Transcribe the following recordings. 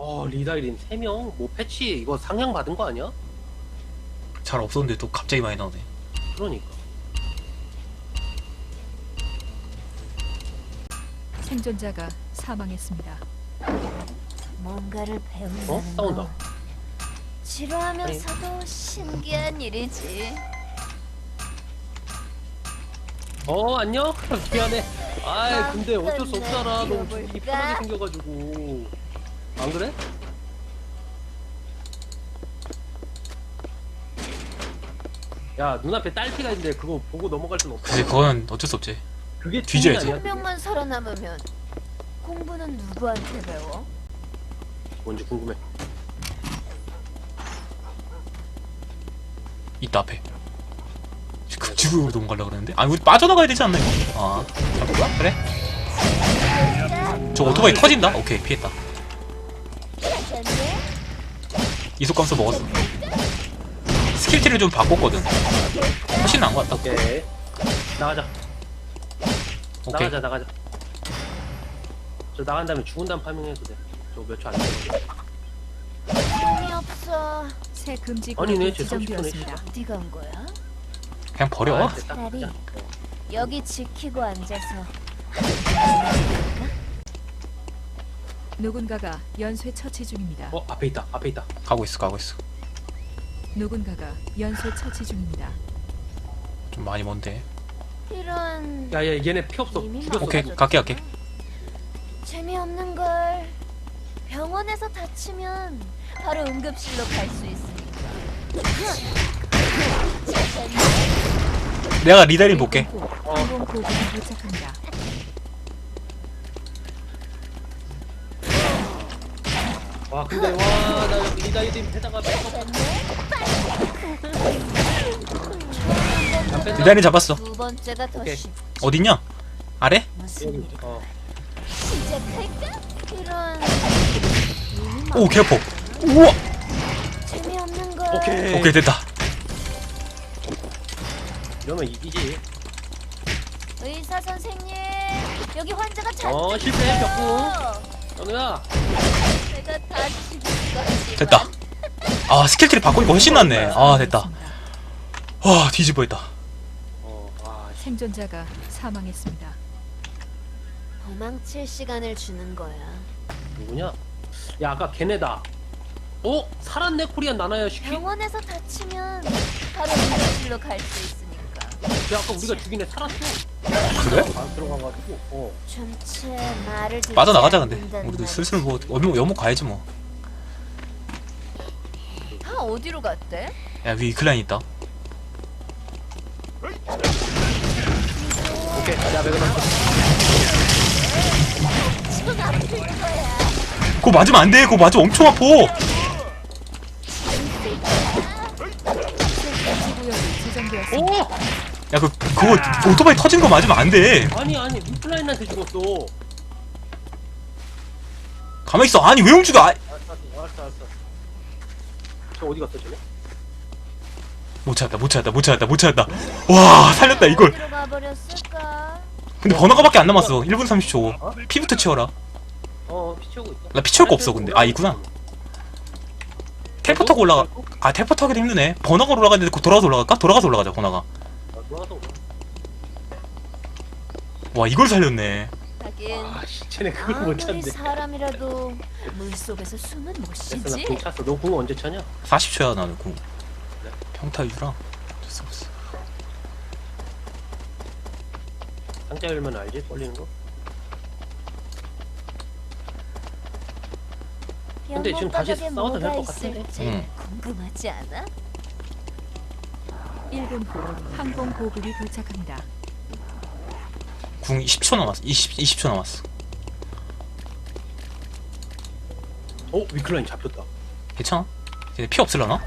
어 리다이린 3명? 뭐 패치 이거 상향 받은 거 아니야? 잘 없었는데 또 갑자기 많이 나오네. 그러니까 생존자가 사망했습니다. 뭔가를 배운다는 어? 싸운다 건 지루하면서도 신기한 일이지. 어 안녕? 미안해 아이 아, 근데 어쩔 수. 없잖아 너무 뭘까? 편하게 생겨가지고 안 그래? 야 눈앞에 딸피가 있는데 그거 보고 넘어갈 순 없어 근데 그건 어쩔 수 없지. 그게 뒤져야지. 충분이 한 아니야, 그게? 명만 살아남으면 공부는 누구한테 배워? 뭔지 궁금해 이따 앞에. 그 지구로 넘어가려 그러는데? 아니 우리 빠져나가야 되지 않나 이거? 아 잠깐만 그래? 저 오토바이 터진다? 오케이 피했다. 괜찮니? 이속 감소 먹었어. 스킬티를 좀 바꿨거든. 훨씬 나은 것 같다. 오케이 나가자 오케이. 나가자 나가자 저 나간 다음에 죽은 다음 파밍해도 돼저 몇초안 되거든 힘이 없어. 새 금지 아니네, 구역이 제 30분 지정되었습니다. 어디 간 거야? 그냥 버려. 아, 됐다. 딸이. 자, 여기 지키고 앉아서 누군가가 연쇄 처치 중입니다. 어 앞에 있다 앞에 있다 가고 있어 가고 있어. 누군가가 연쇄 처치 중입니다. 좀 많이 먼데. 이런 야야 얘네 피 없어 이미 죽였어 오케이, 망가졌잖아. 갈게, 갈게. 재미없는 걸 병원에서 다치면 바로 응급실로 갈 수 있으니까. 내가 리다린 볼게. 도착합니다. 와 근데 와나 여기 리다이딘 해다가 뺏어 안 뺐나? 리다린 잡았어. 두 번째가 더 오케이. 쉽. 어딨냐? 아래? 무슨? 어 시작할까? 이런 이미 오 개포. 우와. 재미없는 걸. 오케이 오케이 됐다. 이러면 이기지 의사 선생님 여기 환자가 잔뜩 어, 실패, 있어요. 연우야 내가 다 됐다. 아 스킬트리 바꾸니까 훨씬 낫네. 아 됐다. 와 뒤집어했다. 어와 생존자가 사망했습니다. 도망칠 시간을 주는 거야. 누구냐 야 아까 걔네다 어? 살았네 코리안 나나야 시키? 야 병원에서 다치면 바로 응급실로 갈 수 있으 니까. 아까 우리가 죽인 애 살았어 그래? 안 들어가가지고 어 전체 말을 듣지 빠져나가자 근데. 우리도. 슬슬 뭐 여목 여목 가야지 뭐. 다 어디로 갔대? 야위 클라인 있다. 오케이 야 매그넘 지금 아플 거야. 그거 맞으면 안 돼. 그거 맞으면 엄청 아파. 구역이 지정되었습니다. 오! 야 그 그거 오토바이 터진 거 맞으면 안 돼. 아니 아니 리플라인한테 죽었어 가만 있어. 아니 왜 움직여? 아, 알았어 알았어 알았어 저 어디 갔어 쟤네? 못 찾았다. 못 찾았다. 못 찾았다. 못 찾았다. 와 살렸다 이걸. 어디로 가버렸을까? 근데 번호가밖에 안 남았어. 1분 30초. 피부터 치워라. 어피 채우고 있어 나피 채울 거 없어 근데. 아 있구나. 텔포 타고 올라가. 아 텔포 타기도 힘드네. 번화가 올라가는데 그 돌아가서 올라갈까? 돌아가서 올라가자 번화가. 아, 오자. 와 이걸 살렸네. 하긴 아씨 쟤네 그걸 못 아무리 찾네 사람이라도 물 속에서 숨은 못 됐어 쉬지. 나궁 찼어 너 궁 언제 차냐? 40초야 나는 공. 평타 유랑. 됐어 됐어. 상자 열면 알지? 걸리는 거? 근데 지금 다시 싸워도 될것 같은데? 응. 궁금하지 않아? 1분 후 항공 보급이 도착합니다. 궁 10초 남았어. 20 20초 남았어. 어? 위클라인 잡혔다 괜찮아? 얘네 피 없을라나?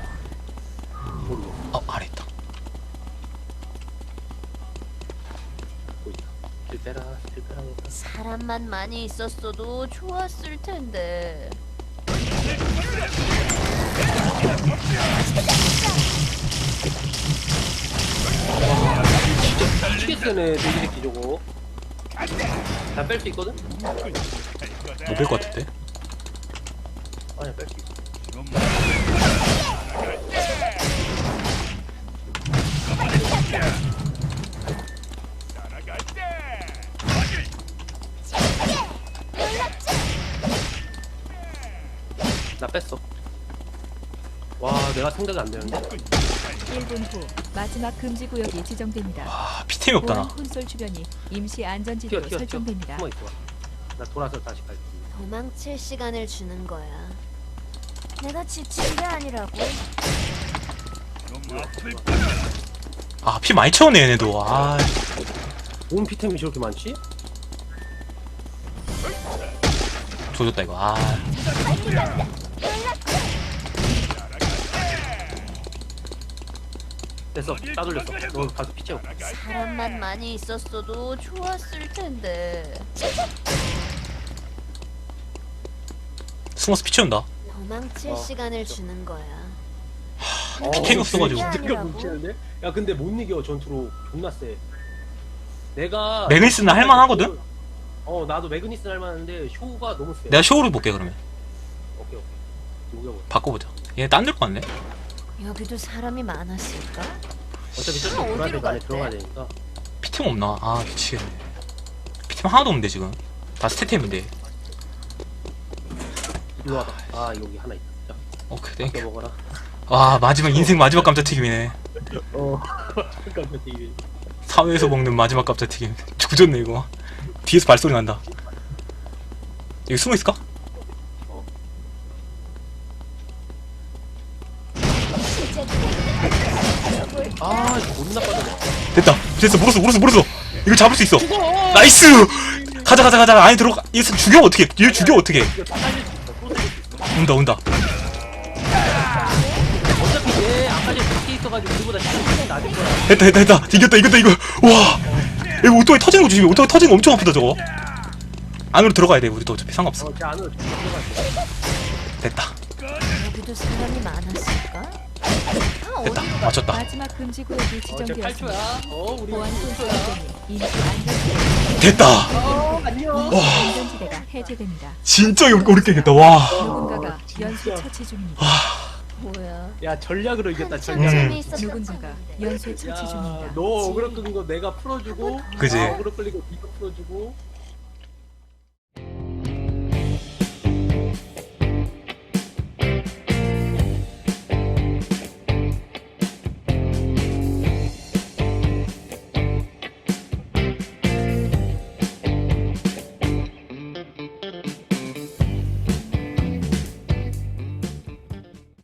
모르겠어 어 아래 있다. 보인다 길 빼라 길 빼라 사람만 많이 있었어도 좋았을 텐데. 쓰네 돼지 새끼 저거 다 뺄 수 있거든? 못뺄것 같은데. 아니 뺄수 있어 와 내가 생각이 안 되는데 1분 후 마지막 금지 구역이 지정됩니다. 아 피템이 없다 보안 나 콘솔 주변이 임시 안전지대로 튀어 튀어 설정됩니다. 숨어 있어 나 돌아서 다시 갈게 도망칠 시간을 주는 거야. 내가 지친 게 아니라고. 아 피 많이 채웠네 얘네도 아 뭔 피템이 저렇게 많지? 조졌다 이거 아 됐어 따돌렸어 너 가서 피 채워 사람만 많이 있었어도 좋았을 텐데. 숨어서 피 채운다 도망칠 어. 시간을 주는 거야. 어, 피템이 없어가지고. 진짜 진짜 못 아니라고. 치는데? 야 근데 못 이겨 전투로 존나 세 내가 매그니스는 할만하거든? 어 나도 매그니스는 할만한데 쇼가 너무 세 내가 쇼를 볼게 그러면 오케이 오케이 바꿔보자 얘 딴 데로 갔네 여기도 사람이 많았을까? 어차피 저쪽 아, 어디로 되고 안에 갔대? 들어가야 되니까. 피템 없나? 아 미치겠네. 피템 하나도 없는데 지금? 다 스태템인데. 이리 와봐. 아 여기 하나 있다. 자 오케이 이거 땡큐. 먹어라. 와 마지막 인생 마지막 감자튀김이네. 어 잠깐만 이게 사회에서 먹는 마지막 감자튀김. 조졌네 이거. 뒤에서 발소리 난다. 여기 숨어 있을까? 아못 나빠졌네 됐다. 됐어. 물었어 물었어 물었어 이거 잡을 수 있어. 나이스! 가자 가자 가자. 안에 들어가. 얘 죽여 어떻게? 얘 죽여 어떻게? 온다 온다. 어차피 얘 아까 전에 그렇게 있어가지고 우리보다 시간이 낮을 거야 됐다 됐다 됐다. 이겼다 이겼다 이거. 와. 이거 오토바이 터지는 거 조심해 오토바이 터지는 거 엄청 아프다 저거. 안으로 들어가야 돼 우리도 어차피. 상관없어. 됐다. 여기도 사람이 많았을까? 아, 됐다 어디로 맞췄다 마지막 금지 구역이 어제 지정되었습니다. 8초야 어 우리 보안 콘솔 8초야 주변이 임시 안전지대 됐다 어 안녕 안전지대가 해제됩니다. 진짜 어렵게 이겼다 와 누군가가 연쇄 처치 중입니다. 뭐야? 야 전략으로 이겼다 전략 음. 재미있었던 누군가가 연쇄 처치 중입니다. 야너 어그로 끈거 내가 풀어주고 그지? 나 어그로 끌리고 네가 풀어주고